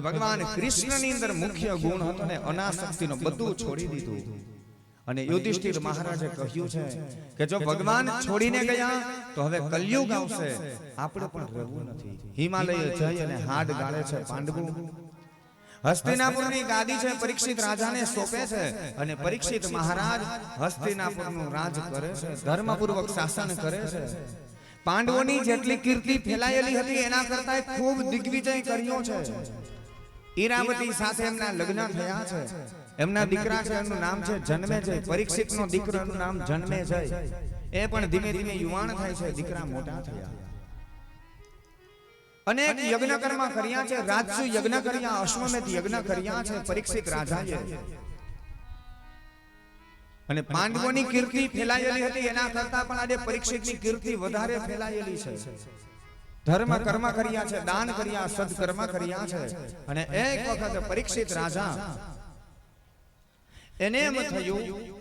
ભગવાન કૃષ્ણની અંદર મુખ્ય ગુણ હતો ને અનાસક્તિનો બધું છોડી દીધું. અને યુધિષ્ઠિર મહારાજે કહ્યું છે કે જો ભગવાન છોડીને ગયા તો હવે કલયુગ આવશે. આપણે પણ રહેવું નથી. હિમાલય જઈ અને હાડ ગાળે છે પાંડવો. હસ્તિનાપુરની ગાદી છે પરીક્ષિત રાજાને સોંપે છે અને પરીક્ષિત મહારાજ હસ્તિનાપુરનું રાજ કરે છે. ધર્મપૂર્વક શાસન કરે છે. પાંડવોની જેટલી કીર્તિ ફેલાયેલી હતી એના કરતા ખૂબ દિગ્વિજય કર્યો છે. ઈરાવતી સાથે એમના લગ્ન થયા છે. એમના દીકરા છે એનું નામ છે જન્મેજય પરીક્ષિતનો દીકરો એનું નામ જન્મેજય એ પણ ધીમે ધીમે યુવાન થાય છે દીકરા મોટા થયા. અનેક યજ્ઞ કર્મ કર્યા છે રાજસુ યજ્ઞ કર્યા અશ્વમેધ યજ્ઞ કર્યા છે પરીક્ષિત રાજાએ અને પાંડવોની કીર્તિ ફેલાયેલી હતી એના કરતા પણ આજે પરીક્ષિતની કીર્તિ વધારે ફેલાયેલી છે. ધર્મ કર્મ કર્યા છે દાન કર્યા સદકર્મ કર્યા છે. અને એક વખત પરીક્ષિત રાજા. એને એમ થયું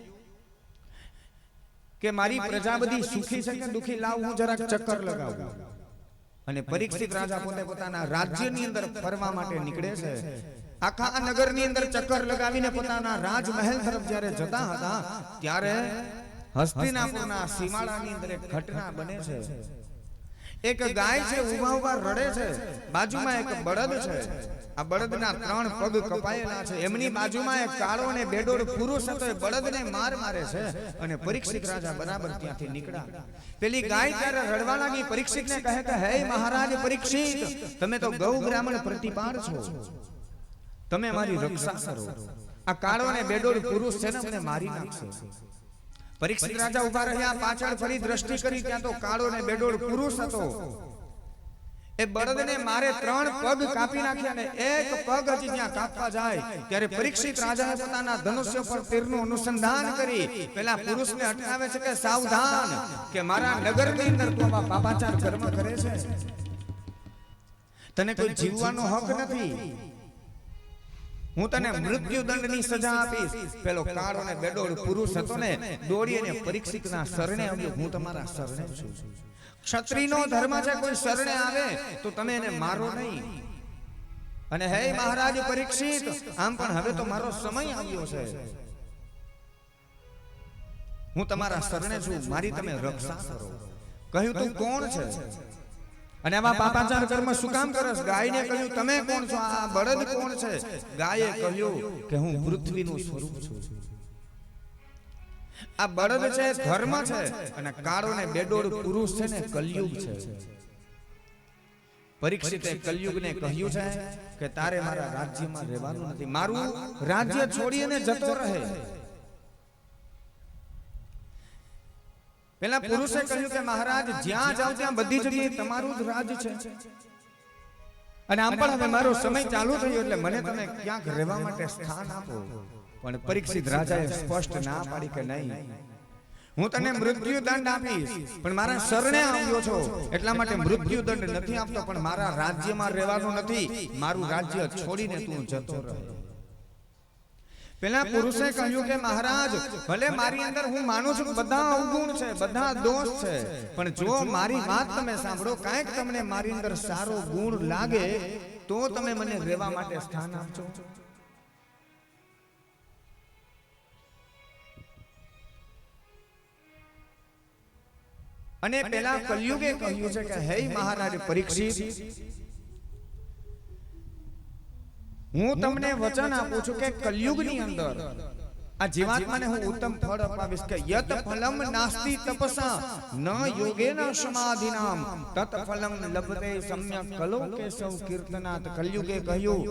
કે મારી પ્રજા બધી સુખી છે કે દુખી? લાવ હું જરાક ચક્કર લગાવું. અને પરીક્ષિત રાજા પોતે પોતાના રાજ્યની અંદર ફરવા માટે નીકળે છે. આખા નગરની અંદર ચક્કર લગાવીને પોતાના રાજમહેલ તરફ જ્યારે જતા હતા ત્યારે હસ્તિનાપુરના સીમાડાની અંદર એક ઘટના બને છે. એક ગાય છે ઊભા ઊભા રડે છે. બાજુમાં એક બળદ છે. આ બળદના ત્રણ પગ કપાયેલા છે. એમની બાજુમાં એક કાળો ને બેડોળ પુરુષ હતો. એ બળદને માર મારે છે અને પરીક્ષિત રાજા બરાબર ત્યાંથી નીકળ્યા. પેલી ગાય ત્યારે રડવા લાગી પરીક્ષિતને કહે કે હે મહારાજ પરીક્ષિત તમે તો ગૌ બ્રાહ્મણ પ્રતિપાર છો. તમે મારી રક્ષા કરો. આ કાળો ને બેડોળ પુરુષ છે ને મને મારી નાખશે. પરીક્ષિત રાજા ઊભા રહ્યા પાછળ ફરી દ્રષ્ટિ કરી ત્યાં તો કાળો ને બેડોળ પુરુષ હતો. એ બળદને મારે ત્રણ પગ કાપી નાખ્યા ને એક પગ હજી ત્યાં કાપવા જાય. ત્યારે પરીક્ષિત રાજાએ પોતાના ધનુષ્ય પર તીરનું અનુસંધાન કરી. પેલા પુરુષને અટકાવે છે કે સાવધાન કે મારા નગરની અંદર તું આવા પાપાચાર કર્મ કરે છે. તને કોઈ જીવવાનો હક નથી? હું તને મૃત્યુદંડની સજા આપીશ. પેલો કાળો ને બેડોળ પુરુષ હતો ને દોડી અને પરીક્ષિતના શરણે આવ્યો હું તમારા શરણે છું. ક્ષત્રિયનો ધર્મ છે કોઈ શરણે આવે તો તમે એને મારો નહીં. અને હે મહારાજ પરીક્ષિત આમ પણ હવે તો મારો સમય આવ્યો છે. હું તમારા શરણે છું મારી તમે રક્ષા કરો. કહ્યું તું કોણ છે? અને આવા પાપાચાર કર્મ શું કામ કરસ ગાયને કહ્યું, તમે કોણ છો? આ બળદ કોણ છે? ગાયે કહ્યું કે, હું પૃથ્વીનું સ્વરૂપ છું. આ બળદ છે, ધર્મ છે, અને કાળો ને બેડોળ પુરુષ છે ને કલયુગ છે. પરીક્ષિતે કલયુગને કહ્યું છે કે, તારે મારા રાજ્યમાં રહેવાનું નથી. મારું રાજ્ય છોડીને જતો રહે. પેલા પુરુષે કહ્યું કે મહારાજ જ્યાં જાઓ ત્યાં બધી જગ્યાએ તમારું જ રાજ છે. અને આમ પણ હવે મારો સમય ચાલુ થયો એટલે મને તમે ક્યાંક રહેવા માટે સ્થાન આપો. પણ પરીક્ષિત રાજાએ સ્પષ્ટ ના પાડી કે નહીં. હું તને મૃત્યુ દંડ આપીશ. પણ મારા શરણે આવ્યો છો. એટલા માટે મૃત્યુ દંડ નથી આપતો પણ મારા રાજ્યમાં રહેવાનું નથી. મારું રાજ્ય છોડીને તું જતો રહે. પેલા પુરુષે કહ્યું કે મહારાજ ભલે મારી અંદર હું માનું છું બધા અવગુણ છે બધા દોષ છે. પણ જો મારી વાત તમે સાંભળો કાંઈક તમને મારી અંદર સારો ગુણ લાગે તો તમે મને રહેવા માટે સ્થાન આપજો. અને પેલા કલયુગે કહ્યું છે કે હે મહારાજ પરીક્ષિત હું તમને વચન આપું છું કે કલયુગની અંદર આ જીવાત્માને હું ઉત્તમ ફળ અપાવીશ કે યત ફલમ નાસ્તિ તપસા ન યોગેન સમાધિનામ તત ફલમ લભતે સમ્યક કલો કેશવ કીર્તનાથ કલયુગે કહ્યું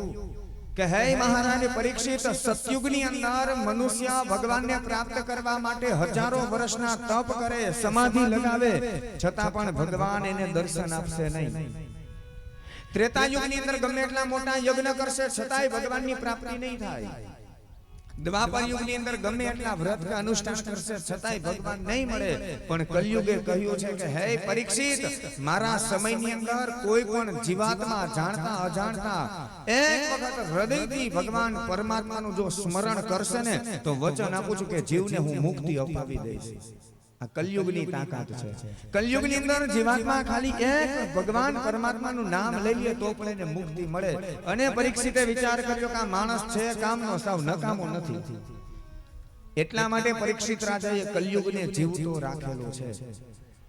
કે હે મહારાજ પરીક્ષિત સતયુગની અંદર મનુષ્ય ભગવાનને પ્રાપ્ત કરવા માટે હજારો વર્ષના તપ કરે સમાધિ લગાવે છતાં પણ ભગવાન એને દર્શન આપશે નહીં. ત્રેતાયુગની અંદર ગમે એટલા મોટા યજ્ઞ કરશે, છતાંય ભગવાનની પ્રાપ્તિ નહીં થાય. દ્વાપર યુગની અંદર ગમે એટલા વ્રત કે અનુષ્ઠાન કરશે, છતાંય ભગવાન નહીં મળે. પણ કલયુગે કહ્યું છે કે, હે પરીક્ષિત, મારા સમયની અંદર કોઈ પણ જીવાત્મા જાણતા, અજાણતા, એક વખત હૃદયથી ભગવાન પરમાત્માનું જો સ્મરણ કરશે ને, તો વચન આપું છું કે જીવને હું મુક્તિ અપાવી દઈશ. આ કલયુગની તાકાત છે. કલયુગની અંદર જીવાત્મા ખાલી એક ભગવાન પરમાત્માનું નામ લઈ લે તો પણ એને મુક્તિ મળે. અને પરીક્ષિતે વિચાર કર્યો કે આ માણસ છે કામનો સાવ નકામો નથી. એટલા માટે પરીક્ષિત રાજાએ કલયુગને જીવતો રાખેલો છે.